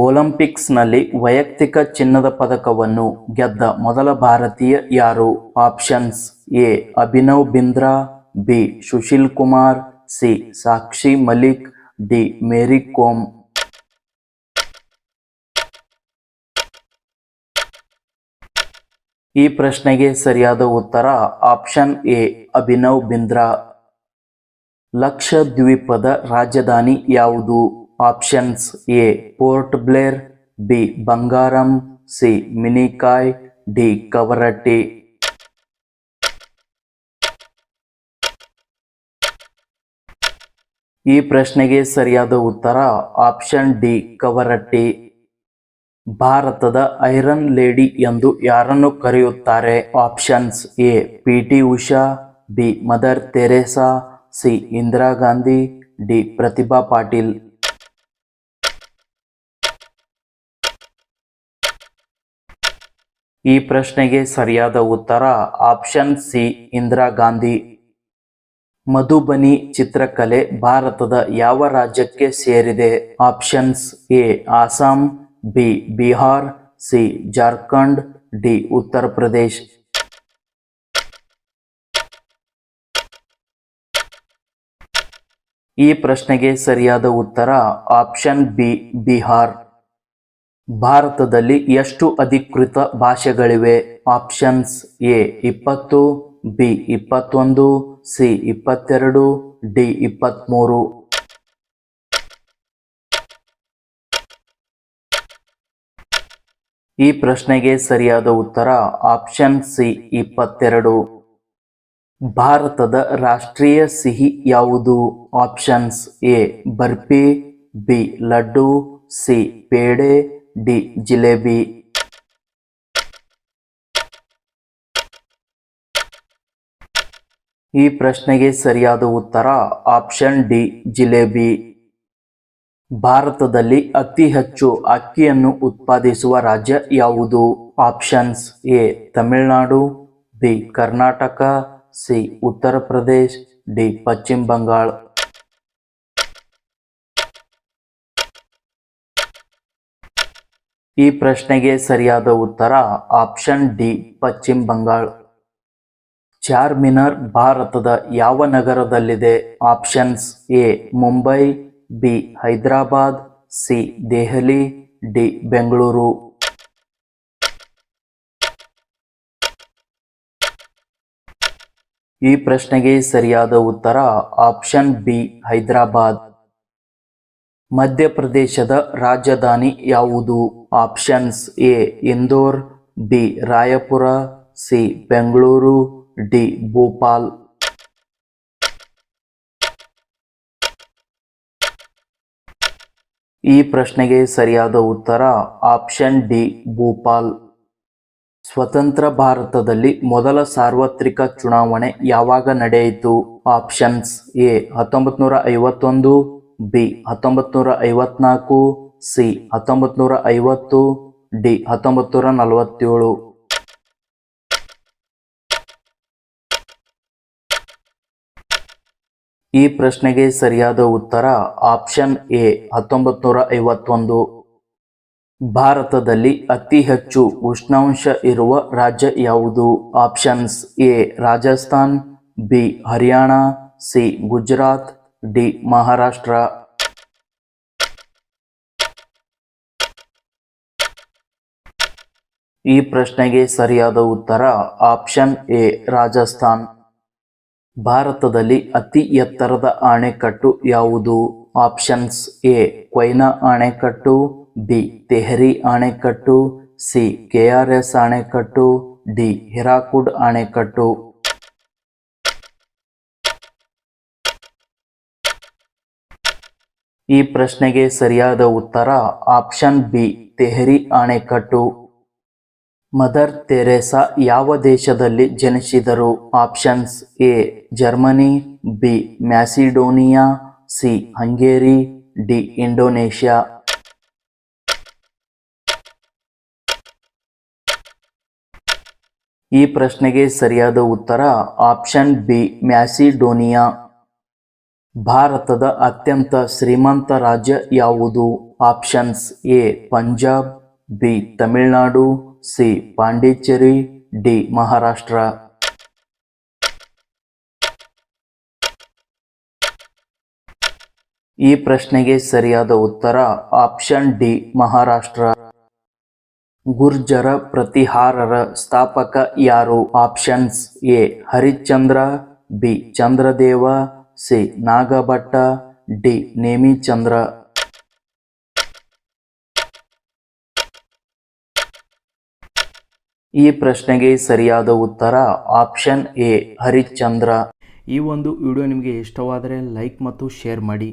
ಒಲಿಂಪಿಕ್ಸ್ನಲ್ಲಿ ವೈಯಕ್ತಿಕ ಚಿನ್ನದ ಪದಕವನ್ನು ಗೆದ್ದ ಮೊದಲ ಭಾರತೀಯ ಯಾರು? Options A, Abhinav Bindra, B, Sushil Kumar, C, Sakshi Malik, D, Mary Kom. ಈ ಪ್ರಶ್ನೆಗೆ ಸರಿಯಾದ ಉತ್ತರ ಆಪ್ಷನ್ ಎ, ಅಭಿನವ್ ಬಿಂದ್ರಾ. ಲಕ್ಷದ್ವೀಪದ ರಾಜಧಾನಿ ಯಾವುದು? Options A Port Blair B Bangaram C Minicoy D Kavaratti ಈ ಪ್ರಶ್ನೆಗೆ ಸರಿಯಾದ ಉತ್ತರ ಆಪ್ಷನ್ ಡಿ ಕವರಟ್ಟಿ ಭಾರತದ ಐರನ್ ಲೇಡಿ ಎಂದು ಯಾರನ್ನು ಕರೆಯುತ್ತಾರೆ? Options A P T Usha B mother Teresa C Indira Gandhi D Pratibha Patil. ಈ ಪ್ರಶ್ನೆಗೆ ಸರಿಯಾದ ಉತ್ತರ ಆಪ್ಷನ್ ಸಿ, ಇಂದಿರಾ ಗಾಂಧಿ. ಮಧುಬನಿ ಚಿತ್ರಕಲೆ ಭಾರತದ ಯಾವ ರಾಜ್ಯಕ್ಕೆ ಸೇರಿದೆ? Options A, Assam, B, Bihar, C, Jharkhand, D, Uttar Pradesh. ಈ ಪ್ರಶ್ನೆಗೆ ಸರಿಯಾದ ಉತ್ತರ ಆಪ್ಷನ್ ಬಿ, ಬಿಹಾರ್. ಭಾರತದಲ್ಲಿ ಎಷ್ಟು ಅಧಿಕೃತ ಭಾಷೆಗಳಿವೆ? ಆಪ್ಷನ್ಸ್ ಎ ಇಪ್ಪತ್ತು, ಬಿ ಇಪ್ಪತ್ತೊಂದು, ಸಿ ಇಪ್ಪತ್ತೆರಡು, ಡಿ ಇಪ್ಪತ್ತ್ಮೂರು ಈ ಪ್ರಶ್ನೆಗೆ ಸರಿಯಾದ ಉತ್ತರ ಆಪ್ಷನ್ ಸಿ ಇಪ್ಪತ್ತೆರಡು. ಭಾರತದ ರಾಷ್ಟ್ರೀಯ ಸಿಹಿ ಯಾವುದು? Options A barfi B laddu, C peda D, jalebi. ಈ ಪ್ರಶ್ನೆಗೆ ಸರಿಯಾದ ಉತ್ತರ ಆಪ್ಷನ್ ಡಿ, ಜಿಲೇಬಿ. ಭಾರತದಲ್ಲಿ ಅತಿ ಹೆಚ್ಚು ಅಕ್ಕಿಯನ್ನು ಉತ್ಪಾದಿಸುವ ರಾಜ್ಯ ಯಾವುದು? Options A, Tamil Nadu, B, Karnataka, C Uttar Pradesh D, ಪಶ್ಚಿಮ ಬಂಗಾಳ. ಈ ಪ್ರಶ್ನೆಗೆ ಸರಿಯಾದ ಉತ್ತರ ಆಪ್ಷನ್ ಡಿ, ಪಶ್ಚಿಮ ಬಂಗಾಳ. ಚಾರ್ಮಿನಾರ್ ಭಾರತದ ಯಾವ ನಗರದಲ್ಲಿದೆ? Options A, Mumbai, B, Hyderabad, C, Delhi, D, Bengaluru. ಈ ಪ್ರಶ್ನೆಗೆ ಸರಿಯಾದ ಉತ್ತರ ಆಪ್ಷನ್ ಬಿ, ಹೈದರಾಬಾದ್. ಮಧ್ಯಪ್ರದೇಶದ ರಾಜಧಾನಿ ಯಾವುದು? Options A, Indore, B, Raipur, C, Bengaluru, D, Bhopal. ಈ ಪ್ರಶ್ನೆಗೆ ಸರಿಯಾದ ಉತ್ತರ ಆಪ್ಷನ್ ಡಿ, ಭೋಪಾಲ್. ಸ್ವತಂತ್ರ ಭಾರತದಲ್ಲಿ ಮೊದಲ ಸಾರ್ವತ್ರಿಕ ಚುನಾವಣೆ ಯಾವಾಗ ನಡೆಯಿತು? ಆಪ್ಷನ್ಸ್ ಎ ಹತ್ತೊಂಬತ್ತು ನೂರ ಐವತ್ತೊಂದು ಬಿ ಹತ್ತೊಂಬತ್ತು ನೂರ ಐವತ್ನಾಲ್ಕು, ಸಿ ಹತ್ತೊಂಬತ್ತು ನೂರ ಐವತ್ತು, ಡಿ ಹತ್ತೊಂಬತ್ತು ನೂರ ನಲವತ್ತೇಳು. ಈ ಪ್ರಶ್ನೆಗೆ ಸರಿಯಾದ ಉತ್ತರ ಆಪ್ಷನ್ ಎ ಹತ್ತೊಂಬತ್ತು ನೂರ ಐವತ್ತೊಂದು. ಭಾರತದಲ್ಲಿ ಅತಿ ಹೆಚ್ಚು ಉಷ್ಣಾಂಶ ಇರುವ ರಾಜ್ಯ ಯಾವುದು? Options A Rajasthan, B Haryana, C Gujarat D Maharashtra. ಈ ಪ್ರಶ್ನೆಗೆ ಸರಿಯಾದ ಉತ್ತರ ಆಪ್ಷನ್ ಎ, ರಾಜಸ್ಥಾನ್. ಭಾರತದಲ್ಲಿ ಅತಿ ಎತ್ತರದ ಅಣೆಕಟ್ಟು ಯಾವುದು? ಆಪ್ಷನ್ಸ್ ಎ, ಕೊಯ್ನಾ ಅಣೆಕಟ್ಟು, ಬಿ, ತೆಹರಿ ಅಣೆಕಟ್ಟು, ಸಿ ಕೆಆರ್ಎಸ್ ಅಣೆಕಟ್ಟು, ಡಿ, ಹಿರಾಕುಡ್ ಅಣೆಕಟ್ಟು. ಈ ಪ್ರಶ್ನೆಗೆ ಸರಿಯಾದ ಉತ್ತರ ಆಪ್ಷನ್ ಬಿ, ತೆಹರಿ ಅಣೆಕಟ್ಟು ಮದರ್ ತೆರೆಸಾ ಯಾವ ದೇಶದಲ್ಲಿ ಜನಿಸಿದರು? Options A, Germany, B, Macedonia, C, Hungary, D, Indonesia. ಈ ಪ್ರಶ್ನೆಗೆ ಸರಿಯಾದ ಉತ್ತರ ಆಪ್ಷನ್ ಬಿ, ಮ್ಯಾಸಿಡೋನಿಯಾ. ಭಾರತದ ಅತ್ಯಂತ ಶ್ರೀಮಂತ ರಾಜ್ಯ ಯಾವುದು? Options A, Punjab, B, Tamil Nadu, C, Pondicherry, D, Maharashtra. ಈ ಪ್ರಶ್ನೆಗೆ ಸರಿಯಾದ ಉತ್ತರ ಆಪ್ಷನ್ ಡಿ, ಮಹಾರಾಷ್ಟ್ರ. ಗುರ್ಜರ ಪ್ರತಿಹಾರರ ಸ್ಥಾಪಕ ಯಾರು? Options A, Harishchandra, B, Chandradeva C Nagabhatta D Nemichandra. ಈ ಪ್ರಶ್ನೆಗೆ ಸರಿಯಾದ ಉತ್ತರ ಆಪ್ಷನ್ ಎ ಹರಿಶ್ಚಂದ್ರ. ಈ ಒಂದು ವಿಡಿಯೋ ನಿಮಗೆ ಇಷ್ಟವಾದರೆ ಲೈಕ್ ಮತ್ತು ಶೇರ್ ಮಾಡಿ.